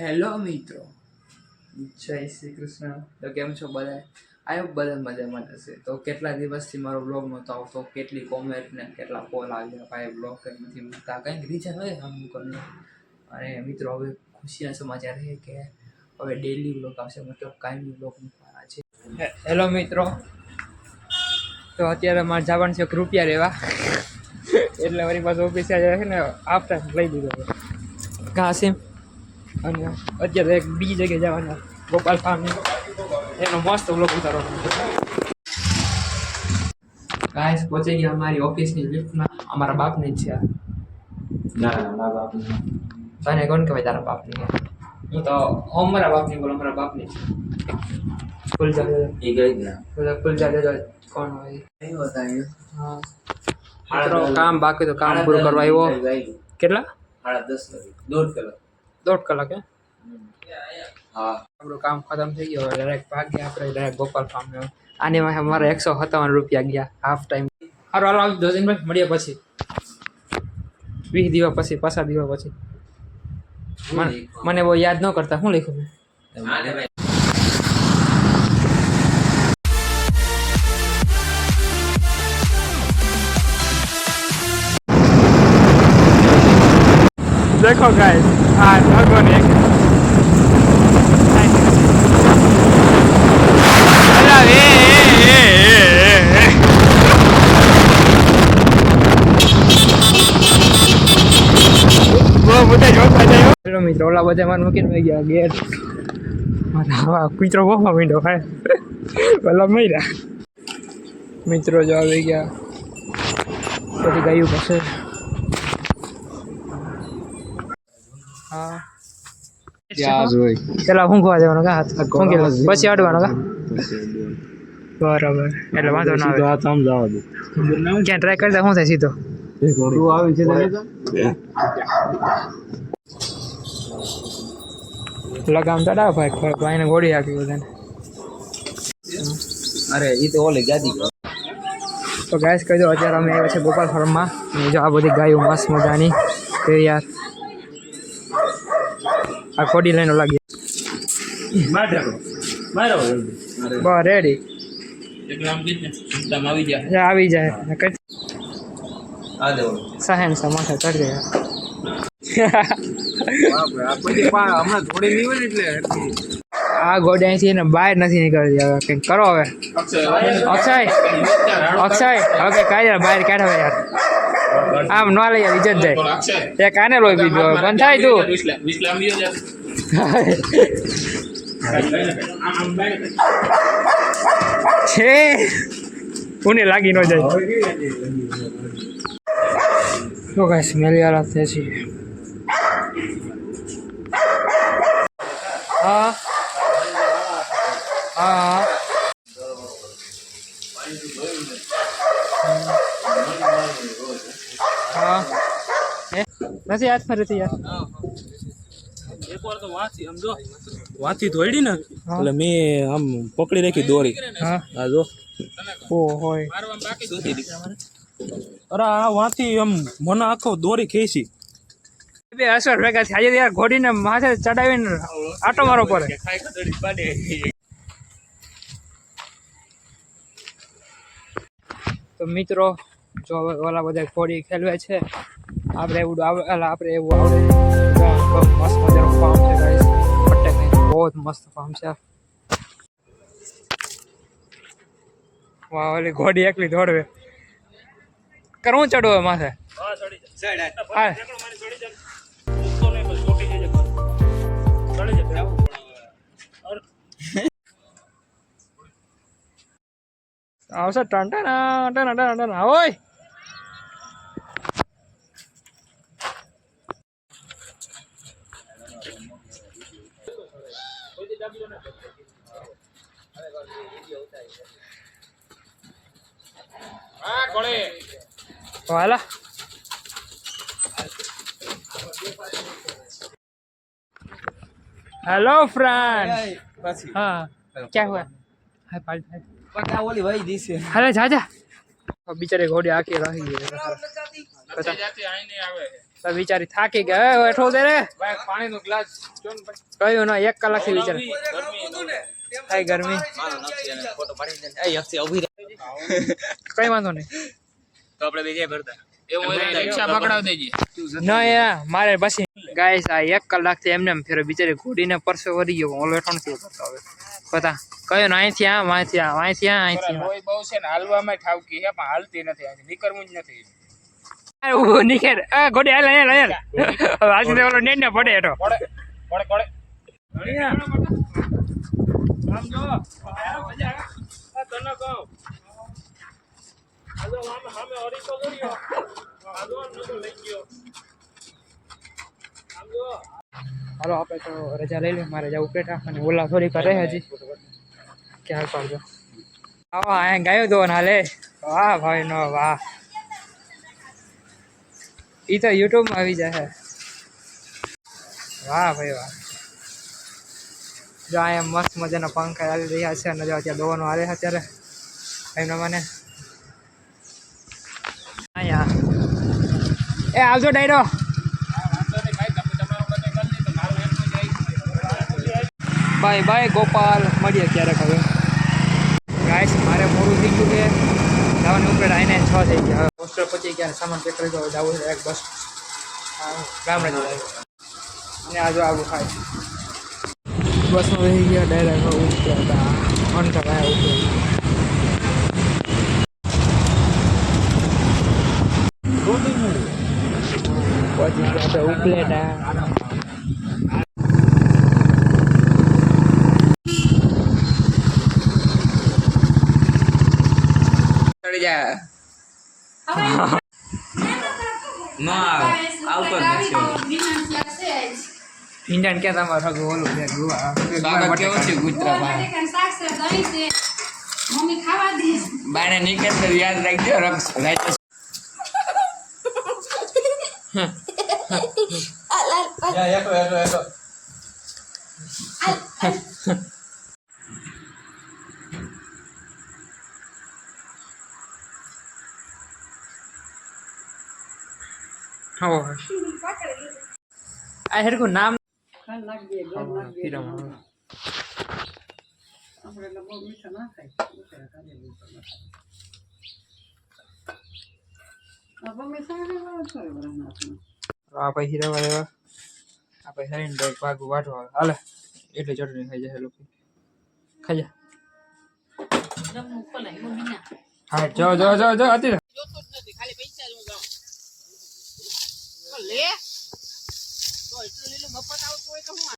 Hello મિત્રો. જય શ્રી કૃષ્ણ. તો કેમ છો બધા? આયો બધા મજામાં હશે. તો કેટલા દિવસથી મારો બ્લોગ નહોતો આવતો? કેટલી કોમેન્ટ ને કેટલા કોલ આવ્યા? ભાઈ બ્લોગ કંઈ નથી મૂકતા. કંઈક રીઝન હોય કરીને. અને મિત્રો હવે ખુશીના સમાચાર છે કે હવે ડેલી બ્લોગ આવશે. મતલબ કાયમી બ્લોગ મૂકવાના છે. હેલો મિત્રો. તો અત્યારે મારે જવાનું છે રૂપિયા રહેવા. એટલે મારી પાસે ઓફિસે છે ને આફ્ટર લઈ દીધો છે. કાસિમ અને અત્યારે એક બીજી જગ્યાએ જવાના ગોપાલ ફાર્મ એનો મસ્ત બ્લોગ ઉતારો ગાઈસ પહોંચી ગયા અમારી ઓફિસની લિફ્ટમાં અમારા બાપની જ છે ના ના મારા બાપ તને કોણ કહેવાય તારા બાપની? હું તો અમારા બાપની બોલ અમારા બાપની છે. ફૂલ ચાલે એ ગઈ જ ના. ફૂલ ચાલે કોણ હોય? કઈ બતાવ્યું હા. કામ બાકી તો કામ પૂરું કરવા આવ્યો. કેટલા? સાડા દસ દોઢ કલાક. દોઢ કલાકે હા? આપણું કામ ખતમ થઈ ગયું. ડાયરેક્ટ ભાગ્યા આપણે ડાયરેક્ટ ગોપાલ ફાર્મ. આની અમારે એકસો સત્તાવન રૂપિયા ગયા હાફ ટાઈમ સારું હાલો આવજો જસીનભાઈ મળીએ પછી. વીસ દિવસ પછી પાછા દિવસ પછી. મને મને બહુ યાદ ન કરતા. શું લખ્યું? દેખો ગાય આ ઢગો ને મિત્રો ઓલા બધા મારે મૂકીને ગયા ગેટ મારા કૂતરો ગોફા મીંડો ખાય પેલા મર્યા. મિત્રો જો આવી ગયા. પછી ગાયું પાસે. હા. પેલા ઊંઘવા જવાનો કા? ઊંઘી પછી અડવાનો કા? બરાબર. એટલે વાંધો ના આવે. ક્યાં ટ્રાય કરતા શું થાય સીધો? લગામ ચડાવ ભાઈ ભાઈને ગોળી આપી બધાને. અરે એ તો ઓલે ગાદી તો ગાય કહી દો અત્યારે અમે આવ્યા છે ગોપાલ ફાર્મમાં. જો આ બધી ગાયો મસ્ત મજાની. તે યાર આ કોડી લઈને લાગી. બસ રેડી આવી જાય. કઈ આ દેવો. સહેન સા માથે ચડી એટલે આ ગોડી અહીંથી ને બહાર નથી નીકળતી હવે. કંઈક કરો હવે. અક્ષય અક્ષય હવે કાઢે બહાર કાઢ યાર. આમ ન લઈ આવી જત જાય. એ કાને લોહી હવે. બંધ થાય તું. છે. કોને લાગી ન જાય? તો કઈ સ્મેલ યાર છે. હા હા હે? નથી હાથમાં ફરીથી યાર દોડી ને. એટલે મેં આમ પકડી રાખી દોરી. હા. જો. ઓ હોય. અરે આ વાંચી આમ મને આખો દોરી ખેંચી. બે અસર ભેગા થયા આજે યાર ઘોડીને માથે ચડાવીને આટો મારો પડે. તો મિત્રો જો ઓલા બધા ઘોડી ખેલવે છે આપણે એવું આવે આપણે એવું આવડે. મસ્ત મજાનું ફાર્મ છે ગાઈસ પટ્ટે બહુ જ મસ્ત ફાર્મ છે. વાહ ઓલી ઘોડી એકલી દોડવે. કરવું ચડવું હવે માથે? હા આવશે. ટન ટન ટન ટન ટન ઓય. વાલા हेलो फ्रेंड्स हाँ क्या हुआ है पाल है पता बोली भाई दिस अरे जा जा अब बेचारे घोड़े आके रह गए पता जाते आई नहीं आवे તો બિચારી થાકી ગયા. હવે બેઠો દે રે. પાણીનો ગ્લાસ કયું ના એક કલાકથી બિચારી થાય ગરમી ફોટો પાડી દે એ હસ્તી ઊભી રહે. કઈ વાંધો નહીં. તો આપણે બીજે ભરતા રિક્ષા પકડાવ દેજે. ના યાર મારે બસ ગાય આ એક કલાકથી એમને એમ ફેરો બિચારી ઘોડીને પરસો વરી ગયો. ઓલો હેઠો નથી ઉતરતો હવે. પતા કયો ને અહીંથી આમ અહીંથી આમ અહીંથી આમ અહીંથી બહુ છે ને હાલવામાં ઠાવકી છે પણ હાલતી નથી. નીકળવું જ નથી. નીકળ. આ ઘોડી હાલ હાલ હાલ. હવે તો ઓલો પડે જો હાલો આપણે તો રજા લઈ લે મારે જવું પેટા અને ઓલા થોડી રહે હજી. ક્યાં પાડજો? આવો અહીંયા ગાયો દો ના લે. વાહ ભાઈ નો વાહ. ઈ તો યુટ્યુબમાં આવી જાય વાહ ભાઈ વાહ. જો અહીંયા મસ્ત મજાના પંખા આવી રહ્યા છે અને જો અત્યારે દોવાનું આવે છે અત્યારે. એમના મને અહીંયા. એ આવજો ડાયરો. Bye bye Gopal. મળીએ ક્યારેક હવે. ગાય મારે મોડું થઈ ગયું છે. જવાની ઉપર આઈને છ થઈ ગયા હવે. હોસ્ટેલ પછી ગયા સામાન પેક કરી દો જવું એક બસ ગામડે જવાનું અને આ જો આવું થાય. બસમાં રહી ગયા ડાયરેક્ટ ઉતર્યા હતા. ઓન કરાયા ઉતર્યા પછી તો ઉપલેટા. ચડી જાય ના આવતો જ નથી ઇન્ડિયન કે તમારે સગું ઓલું છે ગુવા? સ્વાગત કેવું છે ગુજરાતમાં મમ્મી ખાવા દે. બાણે નીકળે તો યાદ રાખજો રક્ષ રાઈટ હેઠો હો. આ હેરકું નામ ફિરમ આ પછી રહેવા. આ પછી હરીને ડોગ ભાગું વાટવા હાલે. એટલી ચટણી ખાઈ જાય લોકો. ખાઈ જા. હા જો જો જો જો હતી